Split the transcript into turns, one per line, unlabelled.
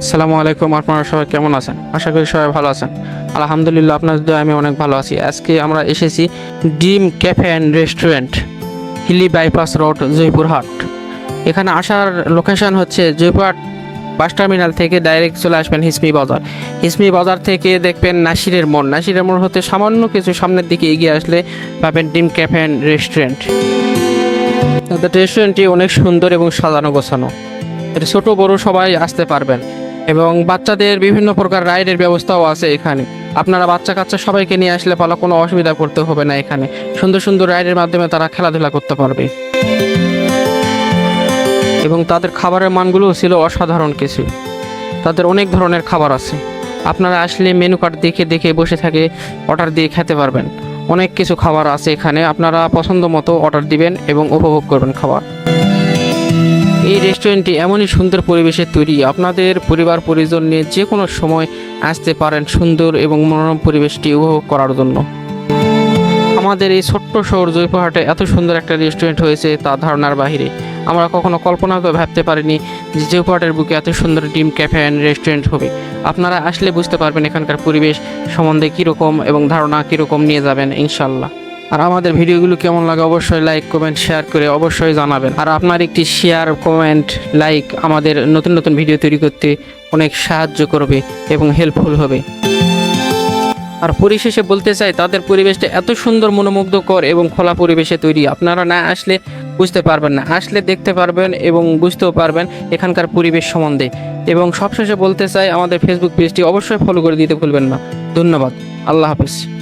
আসসালামু আলাইকুম, আপনারা সবাই কেমন আছেন? আশা করি সবাই ভালো আছেন। আলহামদুলিল্লাহ, আপনাদের দোয়ায় আমি অনেক ভালো আছি। আজকে আমরা এসেছি Dim cafe and restaurant, Hili bypass road Joypurhat এখানে আসার লোকেশন হচ্ছে জয়পুরহাট বাস টার্মিনাল থেকে ডাইরেক্ট চলে আসবেন হিসমি বাজার। হিসমি বাজার থেকে দেখবেন নাসিরের মোড়। নাসিরের মোড় হতে সামান্য কিছু সামনের দিকে এগিয়ে আসলে পাবেন ডিম ক্যাফে অ্যান্ড রেস্টুরেন্ট। রেস্টুরেন্টটি অনেক সুন্দর এবং সাজানো গোছানো। এটা ছোট বড় সবাই আসতে পারবেন। এবং বাচ্চাদের বিভিন্ন প্রকার রাইডের ব্যবস্থাও আছে এখানে। আপনারা বাচ্চা কাচ্চা সবাইকে নিয়ে আসলে পালা কোনো অসুবিধা করতে হবে না এখানে। সুন্দর সুন্দর রাইডের মাধ্যমে তারা খেলাধুলা করতে পারবে। এবং তাদের খাবারের মানগুলোও ছিল অসাধারণ কিছু। তাদের অনেক ধরনের খাবার আছে। আপনারা আসলে মেনু কার্ড দেখে দেখে বসে থাকে অর্ডার দিয়ে খেতে পারবেন। অনেক কিছু খাবার আছে এখানে। আপনারা পছন্দ মতো অর্ডার দিবেন এবং উপভোগ করবেন খাবার। এই রেস্টুরেন্টটি এমনই সুন্দর পরিবেশে তৈরি। আপনাদের পরিবার, পরিজন নিয়ে যে কোনো সময় আসতে পারেন সুন্দর এবং মনোরম পরিবেশটি উপভোগ করার জন্য। আমাদের এই ছোট্ট শহর জয়পুরহাটে এত সুন্দর একটা রেস্টুরেন্ট হয়েছে তা ধারণার বাহিরে। আমরা কখনো কল্পনা তো ভাবতে পারিনি যে জয়পুরহাটের বুকে এত সুন্দর ডিম, ক্যাফে অ্যান্ড রেস্টুরেন্ট হবে। আপনারা আসলে বুঝতে পারবেন এখানকার পরিবেশ সম্বন্ধে কীরকম এবং ধারণা কীরকম নিয়ে যাবেন ইনশাল্লাহ আর আমাদের ভিডিওগুলো কেমন লাগে অবশ্যই লাইক কমেন্ট শেয়ার করে অবশ্যই জানাবেন। আর আপনার একটি শেয়ার কমেন্ট লাইক আমাদের নতুন নতুন ভিডিও তৈরি করতে অনেক সাহায্য করবে এবং হেল্পফুল হবে। আর পরিশেষে বলতে চাই, তাদের পরিবেশটা এত সুন্দর, মনোমুগ্ধকর এবং খোলা পরিবেশে তৈরি। আপনারা না আসলে বুঝতে পারবেন না। আসলে দেখতে পারবেন এবং বুঝতেও পারবেন এখানকার পরিবেশ সম্বন্ধে। এবং সবশেষে বলতে চাই, আমাদের ফেসবুক পেজটি অবশ্যই ফলো করে দিতে ভুলবেন না। ধন্যবাদ। আল্লাহ হাফিজ।